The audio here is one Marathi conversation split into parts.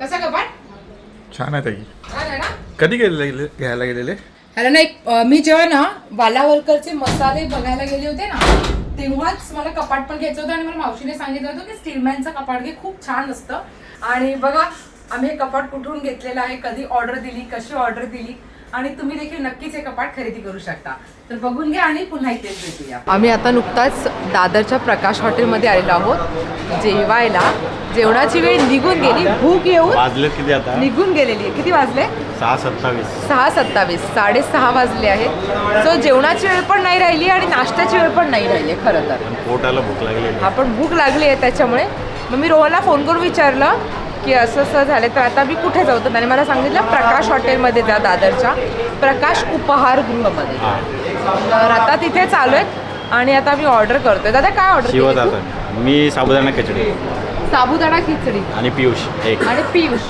कसा कपाट छान आहे ताई. छान आहे ना? कधी गेलेले घ्यायला गेलेले? अरे नाही मी जेव्हा ना वालावरकरचे मसाले बघायला गेले होते ना तेव्हाच मला कपाट पण घ्यायचं होतं आणि मला मावशीने सांगितलं होतं की स्टीलमॅनचं कपाट घे खूप छान असतं. आणि बघा आम्ही हे कपाट कुठून घेतलेलं आहे कधी ऑर्डर दिली कशी ऑर्डर दिली. आणि तुम्ही देखील नक्कीच हे कपाट खरेदी करू शकता. तर बघून घ्या आणि पुन्हा इथेच भेटूया. आम्ही आता नुकताच दादरच्या प्रकाश हॉटेलमध्ये आलेलो आहोत जेवायला. जेवणाची वेळ निघून गेली. भूक येऊन वाजले किती आता? निघून गेलेली आहे. किती वाजले? सहा सत्तावीस. सहा सत्तावीस. साडेसहा वाजले आहेत सो जेवणाची वेळ पण नाही राहिली आणि नाश्त्याची वेळ पण नाही राहिली खरं तर. पोटाला भूक लागलेली आपण भूक लागली आहे त्याच्यामुळे. मग मी रोहनला फोन करून विचारलं की असं असं झालं तर आता मी कुठे जाऊ? तर त्याने मला सांगितलं प्रकाश हॉटेलमध्ये जा दादरच्या. प्रकाश उपहारगृहमध्ये तर आता तिथे चालू आहेत आणि आता मी ऑर्डर करतोय. दादा काय ऑर्डर शिवत आता मी साबुदाणा खिचडी. साबुदाणा खिचडी. आणि पियुष एक. आणि पियुष.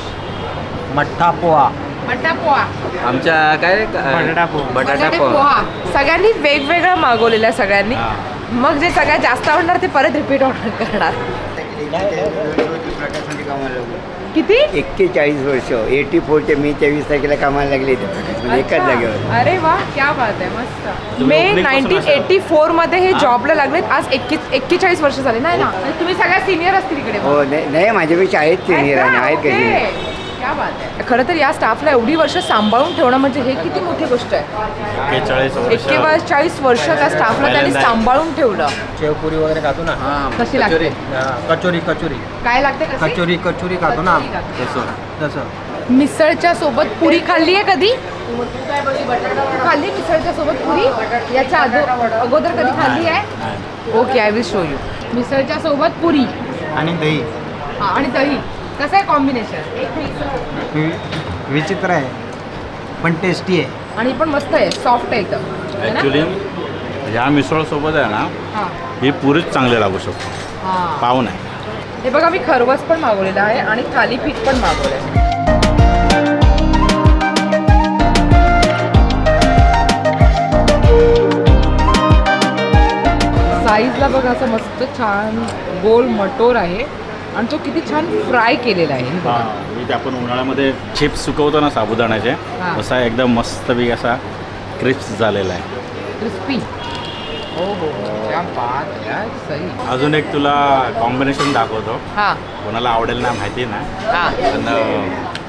मठ्ठा पोहा. मटा पोहा. आमच्या काय बटाटा पोहा. बटाटा बटाटे पोहा. पोहा. सगळ्यांनी वेगवेगळं मागवलेलं आहे सगळ्यांनी. हा. मग जे सगळ्यात जास्त आवडणार ते परत रिपीट ऑर्डर करणार. किती? एक्केचाळीस वर्ष. एटी फोरच्या मे तेवीस तारखेला कामाला लागले इथे म्हणजे एकाच अच्छा. जागेवर. अरे वा क्या बात आहे मस्त. तुम्ही मे opening पासून नाईन्टीन? एटी फोरमध्ये हे जॉबला लागलेत. आज एक्केचाळीस वर्ष झाले नाही ना? आणि तुम्ही सगळ्यात सिनियर असतील इकडे. हो नाही नाही, माझ्यापेक्षा आहेत सिनियर आणि आहेत. कधी क्या बात आहे खरं तर या स्टाफला एवढी वर्ष सांभाळून ठेवणं म्हणजे हे किती मोठी गोष्ट आहे. एक्केचाळीस वर्ष. एक्केचाळीस वर्ष त्या स्टाफला त्यांनी सांभाळून ठेवलं. शेवपुरी वगैरे खातो ना? कशी लागते. कचोरी कचोरी. काय लागते कशी? कचोरी कचोरी खातो ना. कचोरी खातो. तसं. तसं. मिसळच्या सोबत पुरी खाल्ली आहे कधी? खाल्ली मिसळच्या सोबत पुरी? याच्या अगो- अगोदर कधी खाल्ली आहे? Okay I will show you मिसळच्या सोबत पुरी. आणि दही. हा, आणि दही. कसं आहे कॉम्बिनेशन वि- विचित्र आहे पण टेस्टी आहे. आणि पण मस्त आहे सॉफ्ट आहे एकदम. है ना? ॲक्च्युली ह्या मिसळ सोबत आहे ना हा, ही पुरीच चांगली लागू शकतो. हा. पाव नाही हे बघा मी खरवस पण मागवलेलं आहे आणि थालीपीठ पण मागवलं आहे साईजला बघा असं मस्त छान गोल मटोर आहे. आणि तो किती छान फ्राय केलेला आहे. हे. हा इथे आपण उन्हाळ्यामध्ये चिप्स सुकवतो ना साबुदाण्याचे हा. तसा एकदम मस्तपैकी असा क्रिप्स झालेला आहे. क्रिस्पी. हो हो क्या बात आहे यार, सही. अजून एक तुला कॉम्बिनेशन दाखवतो. हा. कोणाला आवडेल ना माहिती ना? हा. पण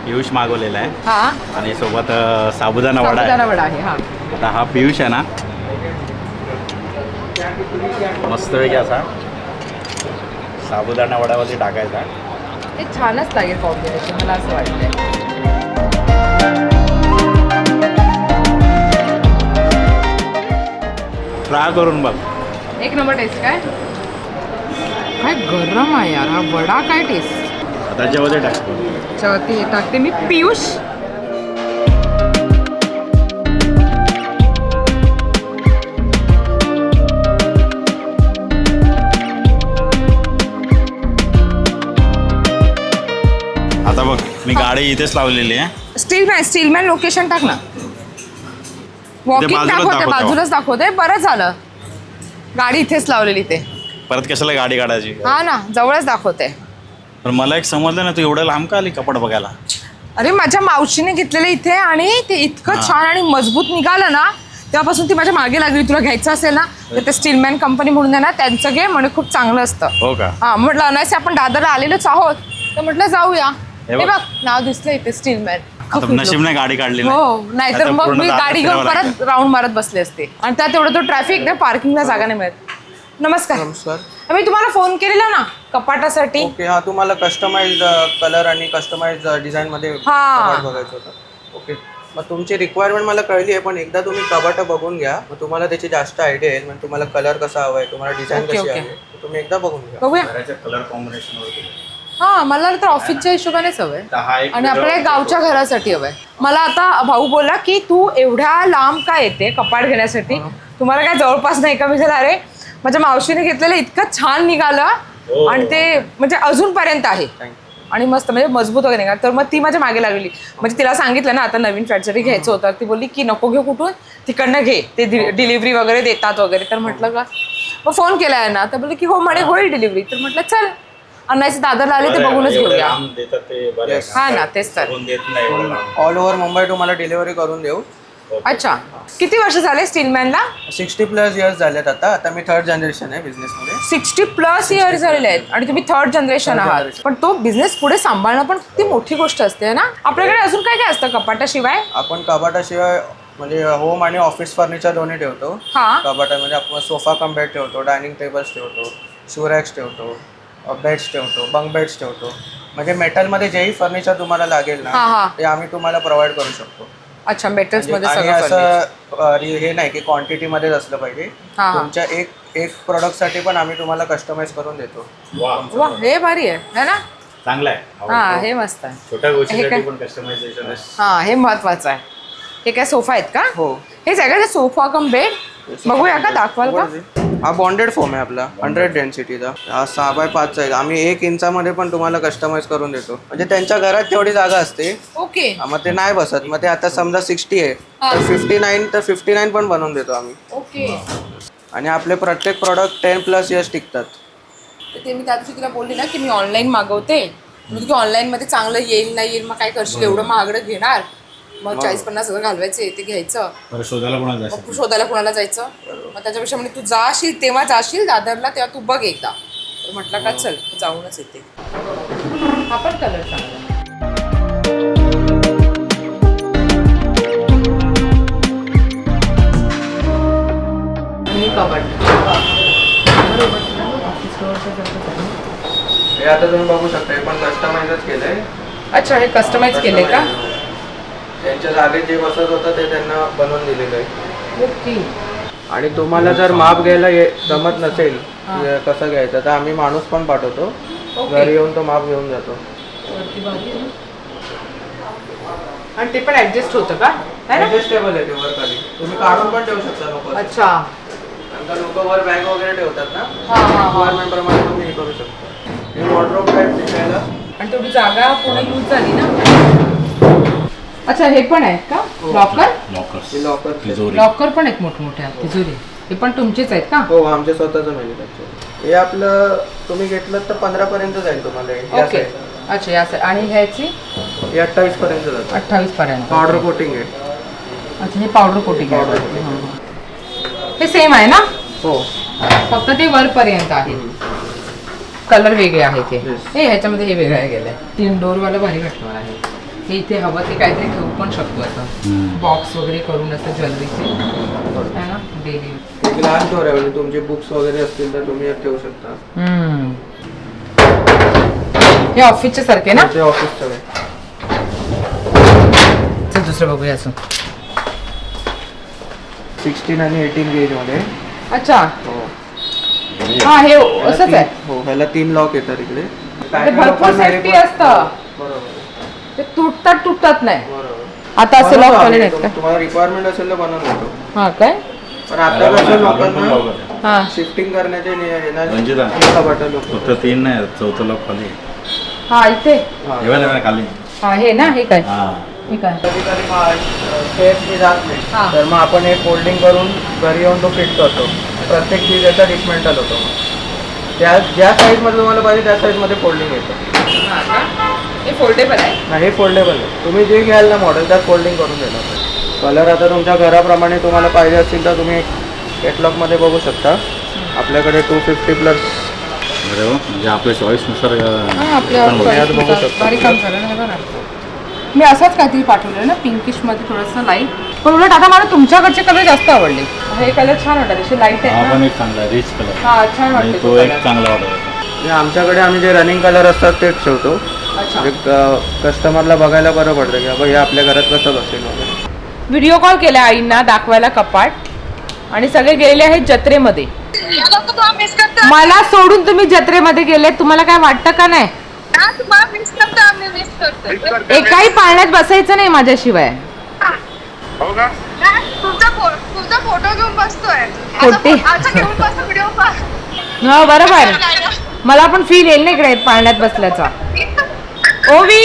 पियुष मागवलेला आहे. हा. आणि सोबत साबुदाणा वडा साबुदाणा आहे वडा आहे हा. आता हा पियुष आहे ना? मस्तपैकी असा. साबुदाणा वड्यावरती टाकायचा. ते छानच लागेल कॉम्बिनेशन मला असं वाटतंय. ट्राय करून बघ. एक नंबर टेस्ट काय? काय गरम आहे यार हा वडा काय टेस्ट आता जेव्हा ते टाकतो टाकते मी. पियुष! मी गाडी इथेच लावलेली आहे. स्टीलमॅन स्टीलमॅन लोकेशन टाक ना. वॉकिंग बाजूलाच दाखवते दाखवतो. बाजूलाच दाखवते. बरं झालं. गाडी इथेच लावलेली ते. परत कशाला गाडी काढायची? हा ना जवळच दाखवते. पण मला एक समजलं ना तू एवढं लांब का आली कपड बघायला? अरे माझ्या मावशीने घेतलेलं इथे आणि ते इतकं हा. छान आणि मजबूत निघालं ना तेव्हापासून ती माझ्या मागे लागली. तुला घ्यायचं असेल ना तर ते स्टीलमॅन कंपनी म्हणून आहे ना त्यांचं घे. म्हणजे खूप चांगलं असतं. हो का? हा म्हटलं अनायसे आपण दादरला आलेलोच आहोत. तर म्हटलं जाऊया. हे बघ. नाव दिसलं इथे स्टीलमॅन आता नशीबने गाडी काढली नाही. हो नाहीतर मग मी गाडी घेऊन. परत राऊंड मारत बसले असते. आणि त्यात एवढं तो ट्रॅफिक ना पार्किंगला जागा नाही मिळत. नमस्कार. नमस्कार. मी तुम्हाला फोन केलेला ना कपाटासाठी. ओके हा तुम्हाला कस्टमाइज कलर आणि कस्टमाइज डिझाईन मध्ये हा. कपाट बघायचं होतं. ओके. मग तुमची रिक्वायरमेंट मला कळली आहे पण एकदा तुम्ही कपाट बघून घ्या. मग तुम्हाला त्याची जास्त आयडिया येईल म्हणजे तुम्हाला कलर कसा हवा आहे तुम्हाला डिझाईन कशी. आहे तुम्ही एकदा बघून घ्या. बघूया. कलर कॉम्बिनेशन हा मला तर ऑफिसच्या हिशोबानेच हवंय हा एक आणि आपल्या गावच्या घरासाठी हवंय. मला आता भाऊ बोलला की तू एवढ्या लांब का येते कपाट घेण्यासाठी? तुम्हाला काय जवळपास नाही का? मी झालं अरे माझ्या मावशीने घेतलेलं इतकं छान निघालं आणि ते म्हणजे अजूनपर्यंत आहे. आणि मस्त म्हणजे मजबूत वगैरे निघाल. तर मग ती माझ्या मागे लागलेली म्हणजे तिला सांगितलं ना आता नवीन फ्लॅटसाठी घ्यायचं होतं ती बोलली की नको घेऊ कुठून? तिकडनं घे. ते डिलिव्हरी वगैरे देतात वगैरे. तर म्हटलं का? मग फोन केला आहे ना तर बोलली की हो म्हणे होईल डिलिव्हरी तर म्हटलं चल. अन्नाचे दादरला आले ते बघूनच घेऊया. हा ना तेच तर. नाही. ऑल ओव्हर मुंबई तुम्हाला डिलिव्हरी करून देऊ. अच्छा. किती वर्ष झाले स्टीलमॅनला सिक्स्टी प्लस इयर्स झालेत आता. आता मी थर्ड जनरेशन आहे बिझनेसमध्ये सिक्स्टी प्लस इयर झालेले आहेत आणि तुम्ही थर्ड जनरेशन आहात. पण तो बिझनेस पुढे सांभाळणं पण ती मोठी गोष्ट असते ना? आपल्याकडे अजून काय काय असतं कपाटाशिवाय? आपण कपाटाशिवाय म्हणजे होम आणि ऑफिस फर्निचर दोन्ही ठेवतो. हा. कपाटामध्ये आपण सोफा कम बेड ठेवतो डायनिंग टेबल्स ठेवतो शूरॅक्स ठेवतो. बेड्स ठेवतो बंक बेड्स ठेवतो. म्हणजे मेटलमध्ये जेही फर्निचर तुम्हाला लागेल हा, हा. ना ते आम्ही तुम्हाला प्रोव्हाइड करू शकतो. अच्छा मेटल्समध्ये आणि सगळं furniture. असं अ, रि- हे नाही की क्वांटिटीमध्येच असलं पाहिजे. हा, हा. तुमच्या एक एक प्रोडक्टसाठी पण आम्ही तुम्हाला कस्टमाइज करून देतो. वा. वा हे भारी आहे है ना? चांगलं आहे हा आवडतं. हे मस्त आहे. छोट्या गोष्टीसाठी? पण कस्टमायझेशन हा हे महत्वाचं आहे. हे काय सोफा आहेत का? हो. हे सगळं सोफा कम बेड बघूया का? दाखवाल का? हा बॉन्डेड फॉर्म आहे आपला हंड्रेड डेन्सिटीचा हा सहा बाय पाचचा आहे आम्ही एक इंचामध्ये पण तुम्हाला कस्टमाइज करून देतो. म्हणजे त्यांच्या घरात तेवढी जागा असते. ओके. हा, मग ते नाही बसत. मग ते आता समजा सिक्स्टी आहे. तर फिफ्टी नाईन तर फिफ्टी नाईन पण बनवून देतो आम्ही. ओके. आणि आपले प्रत्येक प्रॉडक्ट टेन प्लस इयर्स टिकतात. तर ते मी त्या दिवशी तुला बोलली ना की मी ऑनलाईन मागवते. म्हणजे की ऑनलाईन मध्ये चांगलं येईल नाही येईल मग काय करशील? एवढं महागडं घेणार. मग चाळीस पन्नास हजार घालवायचे ते घ्यायचं. बरं शोधायला कोणाला जायचं? मग शोधायला कुणाला जायचं? मग त्याच्यापेक्षा म्हणजे तू जाशील तेव्हा जाशील दादरला तेव्हा तू बघ एकदा. तर म्हटलं का चल जाऊनच येते. हा पण कलर चांगला हे आता तुम्ही बघू शकता हे पण कस्टमाइजच केलंय. अच्छा हे कस्टमाइज केले का? त्यांच्या जागेत जे बसत होतं ते त्यांना बनवून दिलेलं आहे ओके. आणि तुम्हाला जर माप घ्यायला ये- जमत नसेल कसं घ्यायचं तर आम्ही माणूस पण पाठवतो. ओके. घरी येऊन तो माप घेऊन जातो. आणि ते पण ऍडजस्ट होतं का? है ना? ऍडजस्टेबल आहे ते वर खाली. तुम्ही काढून पण ठेवू शकता लोक. अच्छा. नंतर लोक वर बॅग वगैरे ठेवतात ना? हा हा हा. रिक्वायरमेंट प्रमाणे तुम्ही हे करू शकता. हे वॉर्ड्रोब टाईप दिसायला. आणि तेवढी जागा पूर्ण यूज झाली ना? अच्छा हे पण आहेत का? लॉकर लॉकर्स हे लॉकर तिजोरी लॉकर पण आहेत मोठमोठ्या तिजोरी हे पण तुमचेच आहेत का? हो आमचे स्वतःचं मॅन्युफॅक्चर हे आपलं तुम्ही घेतलं तर पंधरा पर्यंत जाईल तुम्हाला हे. या ओके size. अच्छा या side. आणि ह्याची? हे अठ्ठावीस पर्यंत जातं. अठ्ठावीस पर्यंत पावडर कोटिंग आहे. अच्छा हे पावडर कोटिंग आहे. Powder coating. हां, हां. हे सेम आहे ना? हो. फक्त ते वरपर्यंत आहे. कलर वेगळे आहेत Yes. हे ह्याच्यामध्ये हे वेगळं गेलंय. तीन डोर वाला भारी वाटलं मला हे इथे हवं ते काहीतरी ठेवू पण शकतो असं बॉक्स वगैरे करून असं ज्वेलरीचे है ना? डेली ग्लास डोर आहे म्हणजे तुमचे बुक्स वगैरे असतील तर तुम्ही यात ठेवू शकता. हे ऑफिसचे सारखे ना? ते ऑफिसचं आहे चल दुसरं बघूया असं सिक्स्टीन आणि एटीन गेजमध्ये. अच्छा. हो. हा हे असंच तीन- आहे हो ह्याला तीन लॉक येतात इकडे. ते भरपूर सेफ्टी असतं. बरोबर. ते तुटतात तुटतात नाही. बरोबर. आता असे बनवतो लॉक आम्ही. झाले नाहीत तुम- का? तुम्हाला रिक्वायरमेंट असेल तर बनवून देतो. हा काय? पण आता कसं लोकांना हा. शिफ्टिंग करण्याचे नि- हे ना- रंजिता. हे कपाटं लोक फक्त तीन नाही चौथं लॉक खाली. हा इथे. हा. खाली. हा हे ना हे काय? हा. हे काय? कधी कधी स्टेप्सनी जात हा. नाही तर मग आपण हे फोल्डिंग करून घरी येऊन तो फिट करतो. प्रत्येक चीज याचा डिसमेंटल होतो. त्या ज्या साईजमध्ये तुम्हाला पाहिजे त्या साईजमध्ये फोल्डिंग येतं. हा? हे फोल्डेबल आहे. ना हे फोल्डेबल आहे. तुम्ही जे घ्याल ना मॉडेल त्यात फोल्डिंग करून देणार. कलर आता तुमच्या घराप्रमाणे तुम्हाला पाहिजे असतील तर तुम्ही कॅटलॉगमध्ये बघू शकता. आपल्याकडे टू फिफ्टी प्लस अरे वा, म्हणजे आपल्या चॉईसनुसार हा आपल्या बघू choice शकता. नुसार. भारी काम झालं ना हे बघा. मी असंच काहीतरी पाठवलं ना पिंकिशमध्ये थोडंसं लाइट पण उलट आता मला तुमच्याकडचे कलर जास्त आवडले. हे कलर छान वाटतात असे लाइट हा आहेत पण ना एक चांगला रिच कलर हा छान आणि वाटते तो तो एक color. चांगला वाटत होता. म्हणजे आमच्याकडे आम्ही जे रनिंग कलर असतात तेच ठेवतो. म्हणजे कस्टमरला बघायला बरं पडतं की बाबा हे आपल्या घरात कसं बसेल वगैरे. व्हिडिओ कॉल केला आईंना दाखवायला कपाट. आणि सगळे गेलेले आहेत जत्रेमध्ये. मला सोडून तुम्ही जत्रेमध्ये गेले तुम्हाला काय वाटतं का नाही? एकाही पाळण्यात बसायचं नाही माझ्याशिवाय. तुमचा फो- तुमचा फोटो घेऊन बसतोय. खोटे. आता आता घेऊन बसतो व्हिडिओ हो बरोबर. मला पण फील येईल ना इकडे पाळण्यात बसल्याचा. ओवी?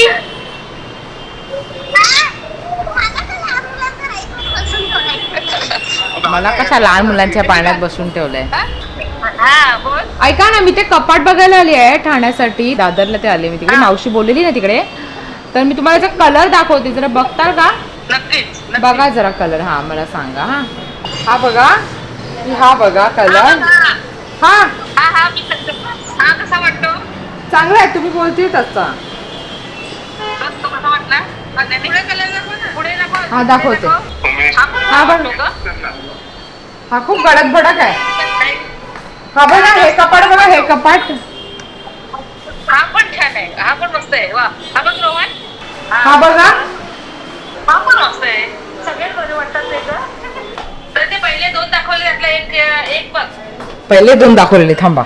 मला कशा लहान मुलांच्या पाळण्यात बसून ठेवलंय? हा बोल. ऐका ना मी ते कपाट बघायला आली आहे ठाण्यासाठी. दादरला ते आले मी तिकडे. मावशी बोललेली ना तिकडे. तर मी तुम्हाला याचा कलर दाखवते. जरा बघताल का? बघा जरा कलर हा मला सांगा हा. हा बघा. हा बघा कलर हा हा. कसा वाटतो? चांगला आहे. तुम्ही बोलते तसा तो कसा वाटला पुढे कलर दाखव ना पुढे नको हा दाखवते. हा हा बघ. हा खूप गडद भडक आहे. हा बघा हे कपाट बघा हे कपाट. हा पण छान आहे. हा पण मस्त आहे. वा. हा बघ रोहन. हा बघा. हा पण मस्त आहे. सगळ्यात बरं वाटतात ते तर ते पहिले दोन दाखवले त्यातला एक एक बघ. पहिले दोन दाखवलेले थांबा.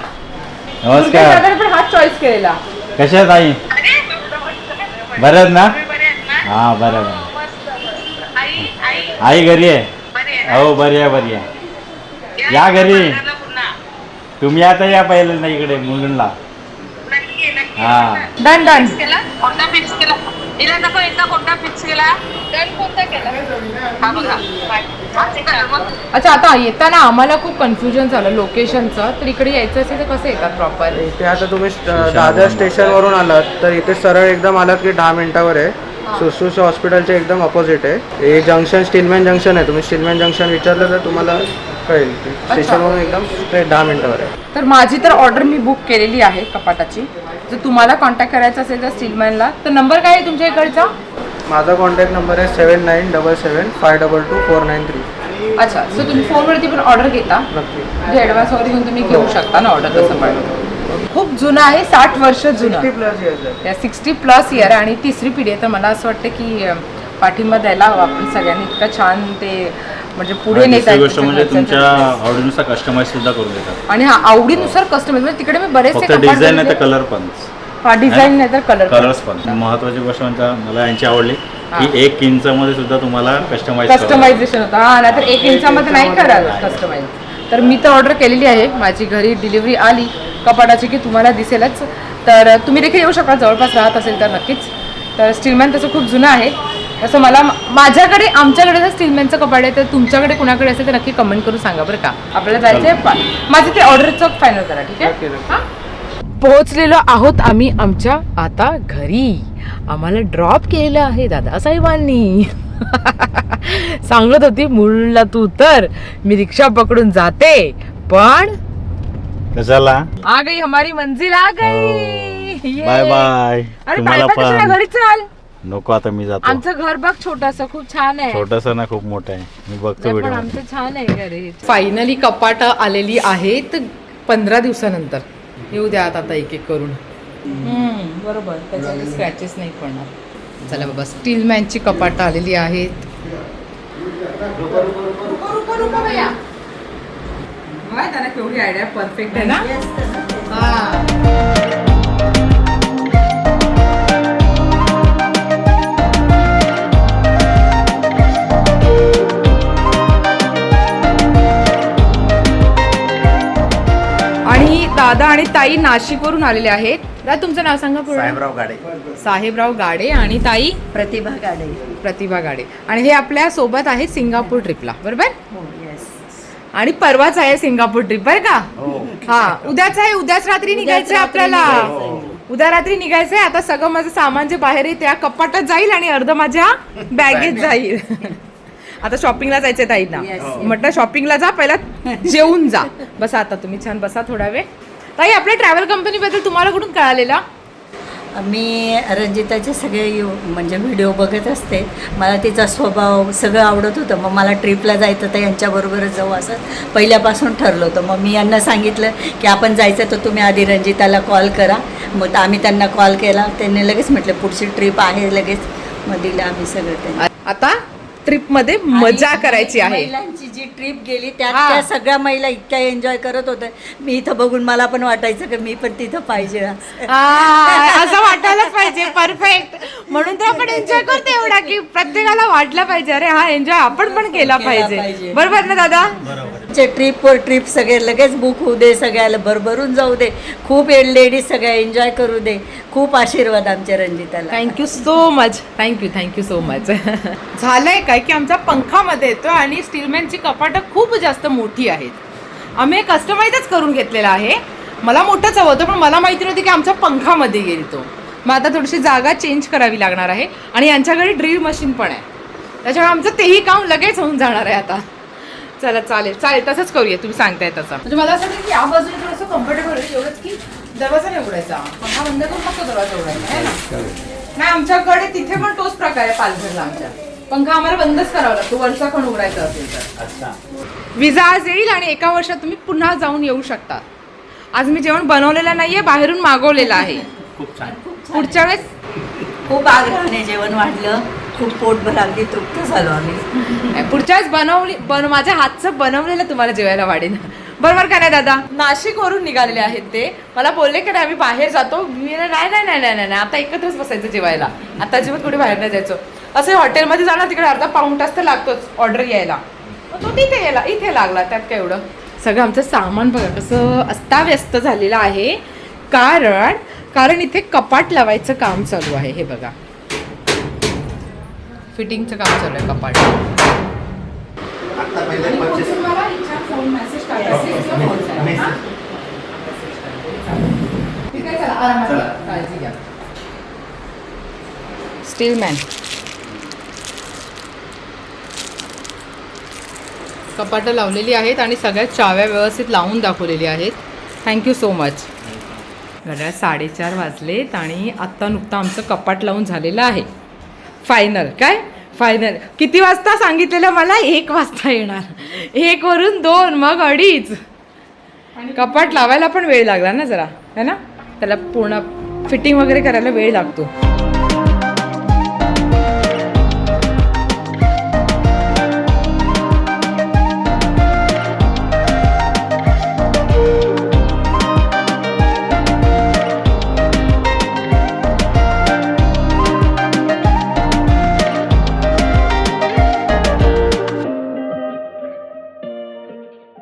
नमस्कार. पण हाच चॉईस केलेला. कशा अरे बरं ना तुम्ही बरे आहेत ना हा बरं बरं. आई आई. आई घरी आहे? बरे आहे ना? हो बरी आहे बरी आहे. या घरी. पुन्हा. तुम्ही आता या पहिल्यांदा इकडे मुलुंडला. नक्की आहे, नक्की. हा. आहे. डन डन केला? कोणता फिक्स केला? हिला दाखव एकदा कोणता फिक्स केला? डन कोणता केला? हा बघा. हाच आहे का? मग अच्छा आता येताना आम्हाला खूप कन्फ्युजन झालं लोकेशनचं तर इकडे यायचं असेल तर कसं येतात प्रॉपर इथे आता तुम्ही स्ट- दादर स्टेशनवरून आलात तर इथे सरळ एकदम आलात की दहा मिनिटावर आहे. सुसुस हॉस्पिटलच्या एकदम अपोजिट आहे. हे जंक्शन स्टीलमॅन जंक्शन आहे. तुम्ही स्टीलमॅन जंक्शन विचारलं तर तुम्हाला कळेल स्टेशनवरून एकदम स्ट्रेट दहा मिनिटावर आहे. तर माझी तर ऑर्डर मी बुक केलेली आहे कपाटाची. जर तुम्हाला कॉन्टॅक्ट करायचा असेल तर स्टीलमॅनला तर नंबर काय आहे तुमच्या इकडचा? माझा कॉन्टॅक्ट नंबर आहे seven nine double seven five double two four nine three अच्छा सो तुम्ही फोनवरती पण ऑर्डर घेता. नक्की. म्हणजे ॲडव्हान्स वगैरे घेऊन तुम्ही घेऊ शकता ना ऑर्डर तसं पण. खूप जुनं आहे साठ वर्ष जुनं. सिक्स्टी प्लस इयर आणि तिसरी पिढी आहे. तर मला असं वाटतं की पाठिंबा द्यायला हवा. आपण सगळ्यांनी इतकं छान ते म्हणजे पुढे गोष्ट म्हणजे तुमच्या. आवडीनुसार कस्टमाइज सुद्धा करून देतात. आणि हा आवडीनुसार कस्टमाइज म्हणजे तिकडे मी बरेचसे कपाट डिझाईन नाही तर. कलर पण. हा डिझाईन नाही तर कलर कलर्स पण. महत्वाची गोष्ट म्हणजे मला यांची आवडली की एक इंचामध्ये सुद्धा तुम्हाला कस्टमाइज कस्टमायझेशन होतं. हा नाहीतर एक इंचामध्ये नाही कराल कस्टमाइज तर मी तर ऑर्डर केलेली आहे. माझी घरी डिलिव्हरी आली. कपाटाची की तुम्हाला दिसेलच. तर तुम्ही देखील येऊ शकता जवळपास राहत असेल तर नक्कीच. तर स्टीलमॅन तसं खूप जुनं आहे. असं मला माझ्याकडे आमच्याकडे जर स्टीलमॅनचं कपाट आहे तर तुमच्याकडे कुणाकडे असेल तर नक्की कमेंट करून सांगा बरं का. आपल्याला जायचं आहे. माझं ते ऑर्डरचं फायनल करा ठीक आहे? पोहोचलेलो आहोत आम्ही आमच्या आता घरी. आम्हाला ड्रॉप केलेलं आहे दादासाहेबांनी. सांगत होती मुलला तू तर मी रिक्षा पकडून जाते पण कशाला? आ गई हमारी मंजिल आ गई. ये. Bye bye. अरे तुम्हाला पण घरी चल. नको आता मी जातो. आमचं घर बघ छोटस खूप छान आहे. छोटस ना खूप मोठं आहे. मी बघतो नाही, पण व्हिडिओ आमचं छान आहे घरी. फायनली कपाट आलेली आहेत पंधरा दिवसानंतर. येऊ द्या आता आता एक एक करून. हम्म, बरोबर. त्याच्यामध्ये स्क्रॅचेस नाही पडणार. चला बाबा स्टीलमॅनची कपाट आलेली आहेत. केवढी आयडिया परफेक्ट आहे ना दादा आणि ताई नाशिकवरून आलेले आहेत. दादा तुमचं नाव सांगा पूर्ण. साहेबराव गाडे. साहेबराव गाडे आणि ताई? प्रतिभा गाडे. प्रतिभा गाडे. आणि हे आपल्यासोबत आहे सिंगापूर ट्रिपला. बरोबर? हो येस आणि परवाच आहे सिंगापूर ट्रिप बरं का? हा. उद्याच आहे उद्याच रात्री निघायचंय आपल्याला. उद्या रात्री निघायचंय. आता सगळं माझं सामान जे बाहेर आहे त्या कपाटात जाईल आणि अर्ध माझ्या बॅगेत जाईल. आता शॉपिंगला जायचंय ताईंना. म्हटलं शॉपिंगला जा पहिला जेवून जा. बसा आता तुम्ही छान बसा थोडा वेळ. ताई आपल्या ट्रॅव्हल कंपनी बद्दल तुम्हाला कुठून कळालेला? मी रंजिताचे सगळे यू म्हणजे व्हिडिओ बघत असते. मला तिचा स्वभाव सगळं आवडत होतं. मग मला ट्रिपला जायचं तर यांच्याबरोबरच जाऊ असं पहिल्यापासून ठरलं होतं. मग मी यांना सांगितलं की आपण जायचं तर तुम्ही आधी रंजिताला कॉल करा. मग आम्ही त्यांना कॉल केला. त्यांनी लगेच म्हटलं पुढची ट्रिप आहे लगेच. मग दिलं आम्ही सगळं त्यांना. आता? ट्रिपमध्ये मजा आणि करायची आहे. महिलांची जी ट्रिप गेली त्यात हा. त्या सगळ्या महिला इतक्या एन्जॉय करत होत्या. मी इथं बघून मला पण वाटायचं की मी पण तिथं पाहिजे असं. आ, असं वाटायलाच पाहिजे. परफेक्ट म्हणून तर आपण एन्जॉय करतो एवढा की प्रत्येकाला वाटलं पाहिजे. अरे हा एन्जॉय आपण पण केला केला पाहिजे. पाहिजे. बरोबर ना दादा? चे ट्रिपवर ट्रिप सगळे लगेच बुक होऊ दे सगळ्याला भरभरून जाऊ दे. खूप लेडीज सगळ्या एन्जॉय करू दे. खूप आशीर्वाद आमच्या रंजिताला. Thank you so much thank you thank you so much झालंय काय की आमचा पंखामध्ये येतो आणि स्टीलमॅनची कपाटं खूप जास्त मोठी आहेत. आम्ही कस्टमाइजच करून घेतलेला आहे. मला मोठंच हवं होतं पण मला माहिती नव्हती की आमच्या पंखामध्ये गेली तो. मग आता थोडीशी जागा चेंज करावी लागणार आहे. आणि यांच्याकडे ड्रिल मशीन पण आहे. त्याच्यामुळे आमचं तेही काम लगेच होऊन जाणार आहे आता. चला चालेल चालेल तसंच करूया तुम्ही सांगताय तसं. म्हणजे मला असं वाटतं की या बाजूने थोडंसं कम्फर्टेबल होईल एवढंच की दरवाजा नाही उघडायचा. पंखा बंद करून फक्त दरवाजा उघडायचा आहे ना? नाही आमच्याकडे तिथे पण तोच प्रकार आहे पालघरला आमच्या. पंखा आम्हाला बंदच करावा लागतो वरचा पण उघडायचा असेल तर. अच्छा. विजा आज येईल आणि एका वर्षात तुम्ही पुन्हा जाऊन येऊ शकता. आज मी जेवण बनवलेलं नाहीये बाहेरून मागवलेलं आहे. खूप छान. पुढच्या वेळेस खूप आग्रहाने जेवण वाढलं. खूप पोटभर अगदी तृप्त झालो आम्ही. पुढच्या वेळेस बनवली बन माझ्या हातचं बनवलेलं तुम्हाला जेवायला वाढेल. बरोबर का नाही दादा? नाशिकवरून निघालेले आहेत ते. मला बोलले की नाही आम्ही बाहेर जातो. मी नाही नाही नाही नाही नाही नाही, आता एकत्रच बसायचं जेवायला. आता अजिबात कुठे बाहेर नाही जायचं. असं हॉटेलमध्ये जाणार तिकडे अर्धा पाऊण तास तर लागतोच ऑर्डर यायला. मग तो तिथे यायला इथे लागला त्यात काय एवढं? सगळं आमचं सामान बघा कसं अस्ताव्यस्त झालेलं आहे. कारण कारण इथे कपाट लावायचं काम चालू आहे हे बघा. फिटिंगचं काम चालू आहे कपाट स्टीलमॅन कपाटं लावलेली आहेत आणि सगळ्या चाव्या व्यवस्थित लावून दाखवलेली आहेत. थँक्यू सो मच घड्याळ साडेचार वाजलेत आणि आत्ता नुकतं आमचं कपाट लावून झालेलं आहे. फायनल काय? फायनल किती वाजता सांगितलेलं मला? एक वाजता येणार. एक वरून दोन मग अडीच. कपाट लावायला पण वेळ लागला ना जरा. है ना? त्याला पूर्ण फिटिंग वगैरे करायला वेळ लागतो.